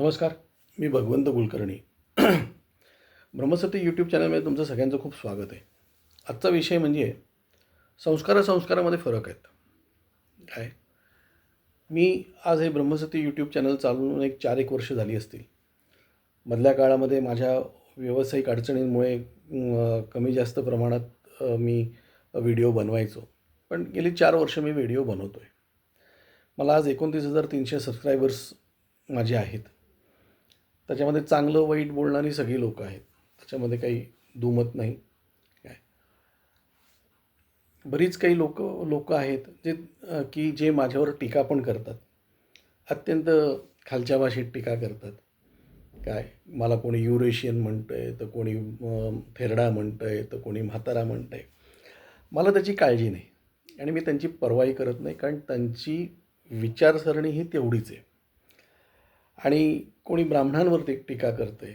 नमस्कार मी भगवंत कुलकर्णी. ब्रह्मसती यूट्यूब चॅनलमध्ये तुमचं सगळ्यांचं खूप स्वागत आहे. आजचा विषय म्हणजे संस्कार संस्कारामध्ये फरक आहेत. काय? मी आज हे ब्रह्मसती यूट्यूब चॅनल चालून एक चार एक वर्ष झाली असतील. मधल्या काळामध्ये माझ्या व्यावसायिक अडचणींमुळे कमी जास्त प्रमाणात मी व्हिडिओ बनवायचो. पण गेली चार वर्ष मी व्हिडिओ बनवतो आहे मला आज एकोणतीस हजार तीनशे सबस्क्रायबर्स माझे आहेत. त्याच्यामध्ये चांगलं वाईट बोलणारी सगळी लोकं आहेत. त्याच्यामध्ये काही दुमत नाही. काय? बरीच काही लोक लोक आहेत जे की जे माझ्यावर टीका पण करतात. अत्यंत खालच्या भाषेत टीका करतात. काय? मला कोणी युरेशियन म्हणतं आहे तर कोणी थेरडा म्हणतं आहे तर कोणी म्हातारा म्हणतं आहे मला त्याची काळजी नाही. आणि मी त्यांची परवाही करत नाही कारण त्यांची विचारसरणी ही तेवढीच आहे. आणि कोणी ब्राह्मणांवर टी टीका करते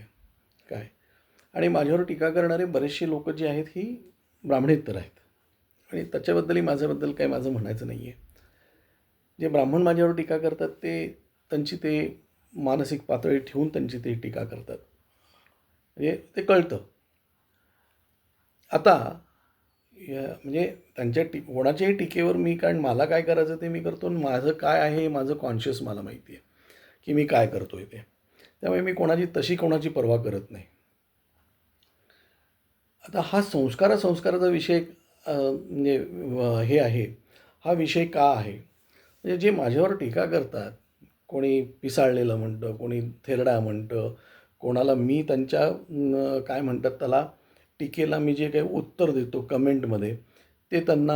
काय? आणि माझ्यावर टीका करणारे बरेचसे लोक जे आहेत ही ब्राह्मणेतर आहेत. आणि त्याच्याबद्दलही माझ्याबद्दल काही माझं म्हणायचं नाही आहे जे ब्राह्मण माझ्यावर टीका करतात ते त्यांची ते मानसिक पातळी ठेवून त्यांची ते टीका करतात. म्हणजे ते कळतं. आता म्हणजे त्यांच्या टी कोणाच्याही टीकेवर मी कारण मला काय करायचं ते मी करतो आणि माझं काय आहे हे माझं कॉन्शियस मला माहिती आहे की मी काय करतो आहे ते. त्यामुळे मी कोणाची तशी कोणाची पर्वा करत नाही. आता हा संस्कार संस्काराचा विषय म्हणजे हे आहे. हा विषय का आहे? म्हणजे जे माझ्यावर टीका करतात कोणी पिसाळलेलं म्हणतं कोणी थेरडा म्हणतं कोणाला मी त्यांच्या काय म्हणतात त्याला टीकेला मी जे काही उत्तर देतो कमेंटमध्ये ते त्यांना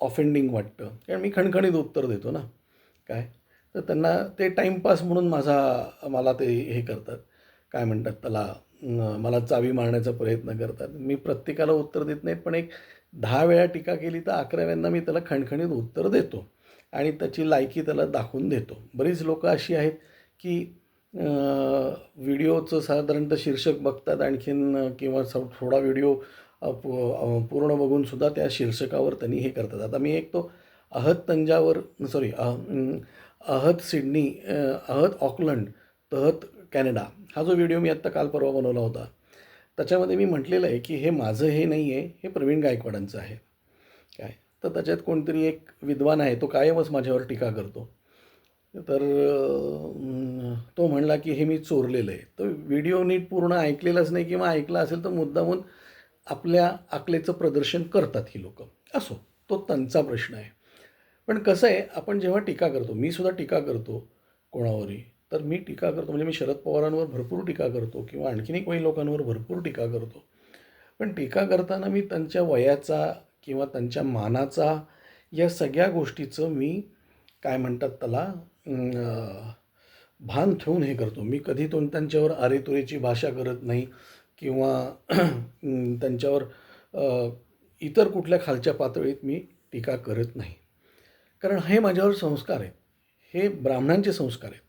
ऑफेंडिंग वाटतं. कारण मी खणखणीत उत्तर देतो ना. काय? तर त्यांना ते टाईमपास म्हणून माझा मला ते हे करतात. काय म्हणतात त्याला मला चावी मारण्याचा प्रयत्न करतात. मी प्रत्येकाला उत्तर देत नाहीत पण एक दहा वेळा टीका केली तर अकराव्यांना मी त्याला खणखणीत उत्तर देतो आणि त्याची लायकी त्याला दाखवून देतो. बरीच लोकं अशी आहेत की व्हिडिओचं साधारणतः शीर्षक बघतात आणखीन किंवा थोडा व्हिडिओ पूर्ण बघूनसुद्धा त्या शीर्षकावर त्यांनी हे करतात. आता मी एक तो अहत तंजावर सॉरी अहत सिडनी अहत ऑकलंड तहत कॅनडा. हा जो व्हिडिओ मी आत्ता काल परवा बनवला होता त्याच्यामध्ये मी म्हटलेलं आहे की हे माझं हे नाही आहे हे प्रवीण गायकवाडांचं आहे. काय? तर त्याच्यात कोणतरी एक विद्वान आहे तो कायमच माझ्यावर टीका करतो. तर तो म्हणला की हे मी चोरलेलं आहे. तर व्हिडिओ नीट पूर्ण ऐकलेलाच नाही किंवा ऐकला असेल तर मुद्दामून आपल्या आकलेचं प्रदर्शन करतात ही लोकं. असो तो त्यांचा प्रश्न आहे. पण कसं आहे आपण जेव्हा टीका करतो मी सुद्धा टीका करतो कोणावरही तर मी टीका करतो म्हणजे मी शरद पवारांवर भरपूर टीका करतो किंवा आणखीन एक काही लोकांवर भरपूर टीका करतो. पण टीका करताना मी त्यांच्या वयाचा किंवा त्यांच्या मानाचा या सगळ्या गोष्टीचं मी काय म्हणतात त्याला भान ठेवून हे करतो. मी कधी तो त्यांच्यावर अरेतुरेची भाषा करत नाही किंवा त्यांच्यावर इतर कुठल्या खालच्या पातळीत मी टीका करत नाही. कारण हे माझ्यावर संस्कार आहेत. हे ब्राह्मणांचे संस्कार आहेत.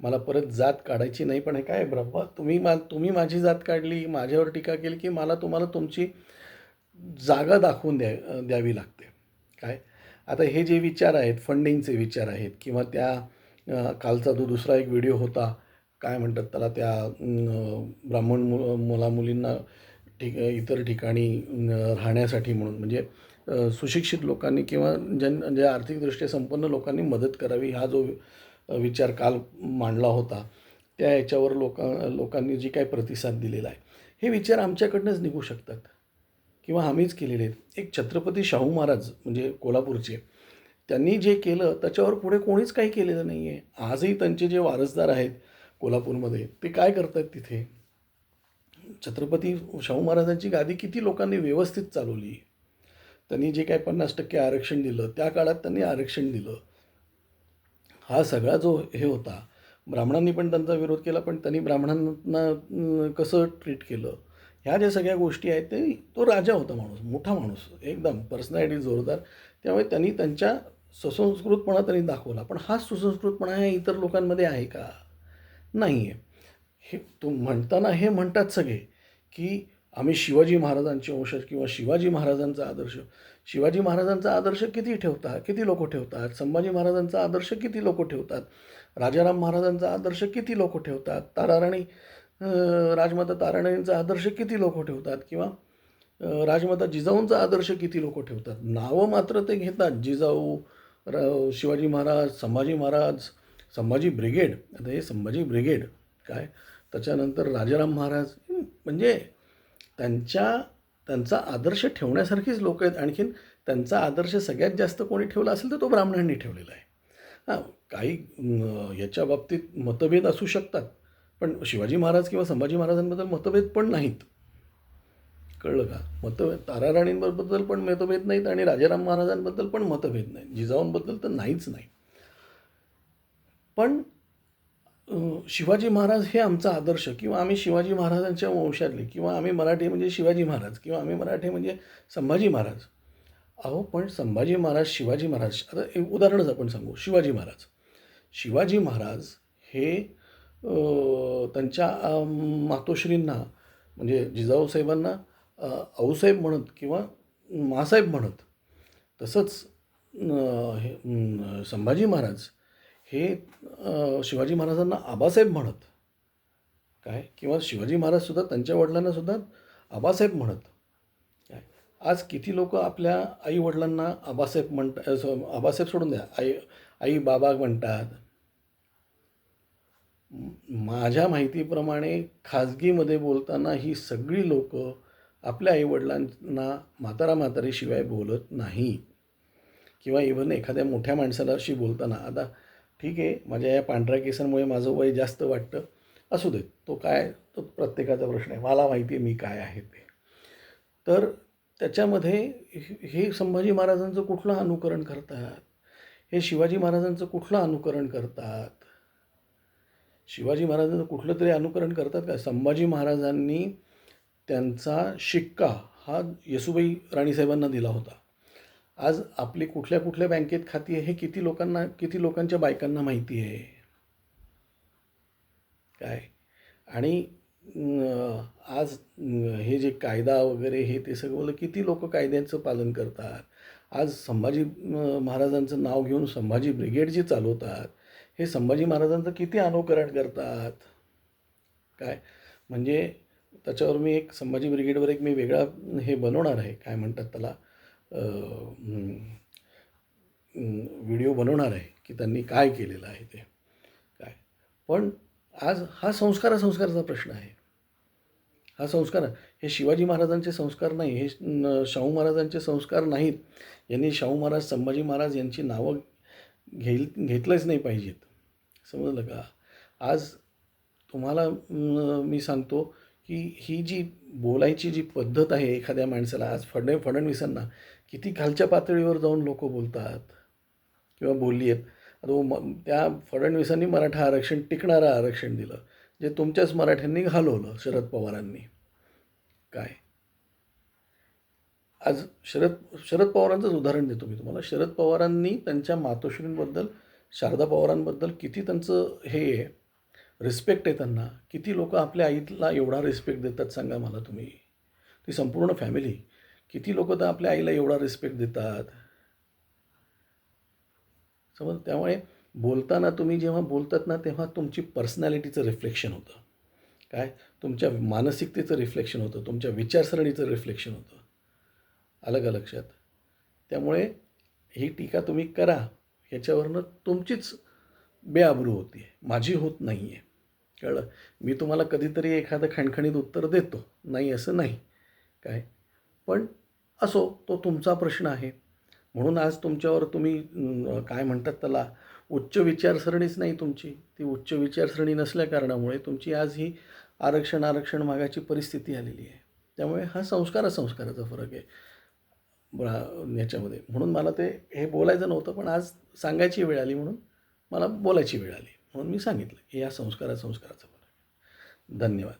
मला परत जात काढायची नाही पण हे काय ब्रह्मा तुम्ही मा तुम्ही माझी जात काढली माझ्यावर टीका केली की मला तुम्हाला तुमची जागा दाखवून द्या द्यावी लागते. काय? आता हे जे विचार आहेत फंडिंगचे विचार आहेत किंवा त्या कालचा जो दुसरा एक व्हिडिओ होता काय म्हणतात त्याला त्या ब्राह्मण मु मुला मुलींना ठिक इतर ठिकाणी राहण्यासाठी म्हणून. म्हणजे सुशिक्षित लोकांनी किंवा जन जे आर्थिकदृष्ट्या संपन्न लोकांनी मदत करावी हा जो विचार काल मांडला होता त्या याच्यावर लोका लोकांनी जी काही प्रतिसाद दिलेला आहे हे विचार आमच्याकडनंच निघू शकतात. किंवा आम्हीच केलेले आहेत. एक छत्रपती शाहू महाराज म्हणजे कोल्हापूरचे त्यांनी जे केलं त्याच्यावर पुढे कोणीच काही केलेलं नाही आहे आजही त्यांचे जे वारसदार आहेत कोल्हापूरमध्ये ते काय करतात तिथे? छत्रपती शाहू महाराजांची गादी किती लोकांनी व्यवस्थित चालवली? त्यांनी जे काय पन्नास टक्के आरक्षण दिलं त्या काळात त्यांनी आरक्षण दिलं. हा सगळा जो हे होता ब्राह्मणांनी पण त्यांचा विरोध केला पण त्यांनी ब्राह्मणांना कसं ट्रीट केलं? ह्या ज्या सगळ्या गोष्टी आहेत ते तो राजा होता माणूस मोठा माणूस एकदम पर्सनॅलिटी जोरदार. त्यामुळे त्यांनी त्यांच्या सुसंस्कृतपणा त्यांनी दाखवला. पण हा सुसंस्कृतपणा ह्या इतर लोकांमध्ये आहे का? नाही आहे हे तू म्हणताना हे म्हणतात सगळे की आम्ही शिवाजी महाराजांचे वंशज किंवा शिवाजी महाराजांचा आदर्श शिवाजी महाराजांचा आदर्श किती ठेवतात किती लोक ठेवतात संभाजी महाराजांचा आदर्श किती लोक ठेवतात राजाराम महाराजांचा आदर्श किती लोक ठेवतात ताराराणी राजमाता ताराराणींचा आदर्श किती लोक ठेवतात किंवा राजमाता जिजाऊंचा आदर्श किती लोक ठेवतात? नावं मात्र ते घेतात. जिजाऊ र शिवाजी महाराज संभाजी महाराज संभाजी ब्रिगेड. आता हे संभाजी ब्रिगेड काय? त्याच्यानंतर राजाराम महाराज म्हणजे त्यांच्या त्यांचा आदर्श ठेवण्यासारखीच लोक आहेत. आणखीन त्यांचा आदर्श सगळ्यात जास्त कोणी ठेवला असेल तर तो ब्राह्मणांनी ठेवलेला आहे. हां काही याच्या बाबतीत मतभेद असू शकतात. पण शिवाजी महाराज किंवा संभाजी महाराजांबद्दल मतभेद पण नाहीत. कळलं का? मतभेद ताराराणींबद्दल पण मतभेद नाहीत आणि राजाराम महाराजांबद्दल पण मतभेद नाहीत. जिजाऊंबद्दल तर नाहीच नाही. पण शिवाजी महाराज हे आमचा आदर्श किंवा आम्ही शिवाजी महाराजांच्या वंशातले किंवा आम्ही मराठी म्हणजे शिवाजी महाराज किंवा आम्ही मराठी म्हणजे संभाजी महाराज. अहो पण संभाजी महाराज शिवाजी महाराज आता एक उदाहरणच आपण सांगू. शिवाजी महाराज. शिवाजी महाराज हे त्यांच्या मातोश्रींना म्हणजे जिजाऊ साहेबांना आऊसाहेब म्हणत किंवा मासाहेब म्हणत. तसंच हे संभाजी महाराज हे शिवाजी महाराजांना आबासाहेब म्हणत. काय? किंवा शिवाजी महाराजसुद्धा त्यांच्या वडिलांना सुद्धा आबासाहेब म्हणत. काय? आज किती लोक आपल्या आई वडिलांना आबासाहेब म्हणतात आबासाहेब सोडून द्या. आई आई बाबा म्हणतात. माझ्या माहितीप्रमाणे खाजगीमध्ये बोलताना ही सगळी लोक आपल्या आईवडिलांना म्हातारा म्हातारीशिवाय बोलत नाही. किंवा इव्हन एखाद्या मोठ्या माणसाला अशी बोलताना आता ठीक आहे माझ्या या पांढऱ्या केसांमुळे माझं वय जास्त वाटतं. असू देत तो काय तो प्रत्येकाचा प्रश्न आहे. मला माहिती आहे मी काय आहे ते. तर त्याच्यामध्ये हे- हे संभाजी महाराजांचं कुठलं अनुकरण करतात? हे शिवाजी महाराजांचं कुठलं अनुकरण करतात? शिवाजी महाराजांचं कुठलं तरी अनुकरण करतात का? संभाजी महाराजांनी त्यांचा शिक्का हा येसुबाई राणीसाहेबांना दिला होता. आज आपली कुठल्या कुठल्या बँकेत खाती आहे हे किती लोकांना किती लोकांच्या बायकांना माहिती आहे? काय? आणि आज हे जे कायदा वगैरे हे ते सगळं किती लोक कायद्याचं पालन करतात? आज संभाजी महाराजांचं नाव घेऊन संभाजी ब्रिगेड जे चालवतात हे संभाजी महाराजांचं किती अनुकरण करतात? काय? म्हणजे त्याच्यावर मी एक संभाजी ब्रिगेडवर एक मी वेगळा हे बनवणार आहे. काय म्हणतात त्याला? व्हिडिओ बनवणार आहे की त्यांनी काय केलेलं आहे ते. काय? पण आज हा संस्कार संस्काराचा प्रश्न आहे. हा संस्कार हे शिवाजी महाराजांचे संस्कार नाही हे शाहू महाराजांचे संस्कार नाहीत. यांनी शाहू महाराज संभाजी महाराज यांची नावं घेईल घेतलंच नाही पाहिजेत. समजलं का? आज तुम्हाला मी सांगतो की ही जी बोलायची जी पद्धत आहे एखाद्या माणसाला आज फडण फडणवीसांना किती खालच्या पातळीवर जाऊन लोक बोलतात? किंवा बोलली आहेत. आता म त्या फडणवीसांनी मराठा आरक्षण टिकणारं आरक्षण दिलं. जे तुमच्याच मराठ्यांनी घालवलं शरद पवारांनी. काय? आज शरद शरद पवारांचंच उदाहरण देतो मी तुम्हाला. शरद पवारांनी त्यांच्या मातोश्रींबद्दल शारदा पवारांबद्दल किती त्यांचं हे आहे रिस्पेक्ट आहे त्यांना. किती लोक आपल्या आईला एवढा रिस्पेक्ट देतात सांगा मला तुम्ही. ती संपूर्ण फॅमिली किती लोक तर आपल्या आईला एवढा रिस्पेक्ट देतात? समज त्यामुळे बोलताना तुम्ही जेव्हा बोलतात ना तेव्हा तुमची पर्सनॅलिटीचं रिफ्लेक्शन होतं. काय? तुमच्या मानसिकतेचं रिफ्लेक्शन होतं. तुमच्या विचारसरणीचं रिफ्लेक्शन होतं. अलग लक्षात? त्यामुळे ही टीका तुम्ही करा. ह्याच्यावरनं तुमचीच बेआबरू होती आहे माझी होत नाही आहे कळलं? मी तुम्हाला कधीतरी एखादं खणखणीत उत्तर देतो. नाही असं नाही. काय? पण असो तो तुमचा प्रश्न आहे. म्हणून आज तुमच्यावर तुम्ही काय म्हणतात त्याला उच्च विचारसरणीच नाही तुमची. ती उच्च विचारसरणी नसल्या कारणामुळे तुमची आज ही आरक्षण आरक्षण मागाची परिस्थिती आलेली आहे. त्यामुळे हा संस्कार संस्काराचा फरक आहे. बळा याच्यामध्ये. म्हणून मला ते हे बोलायचं नव्हतं पण आज सांगायची वेळ आली म्हणून मला बोलायची वेळ आली. म्हणून मी सांगितलं की या संस्कारा संस्काराचा फरक धन्यवाद.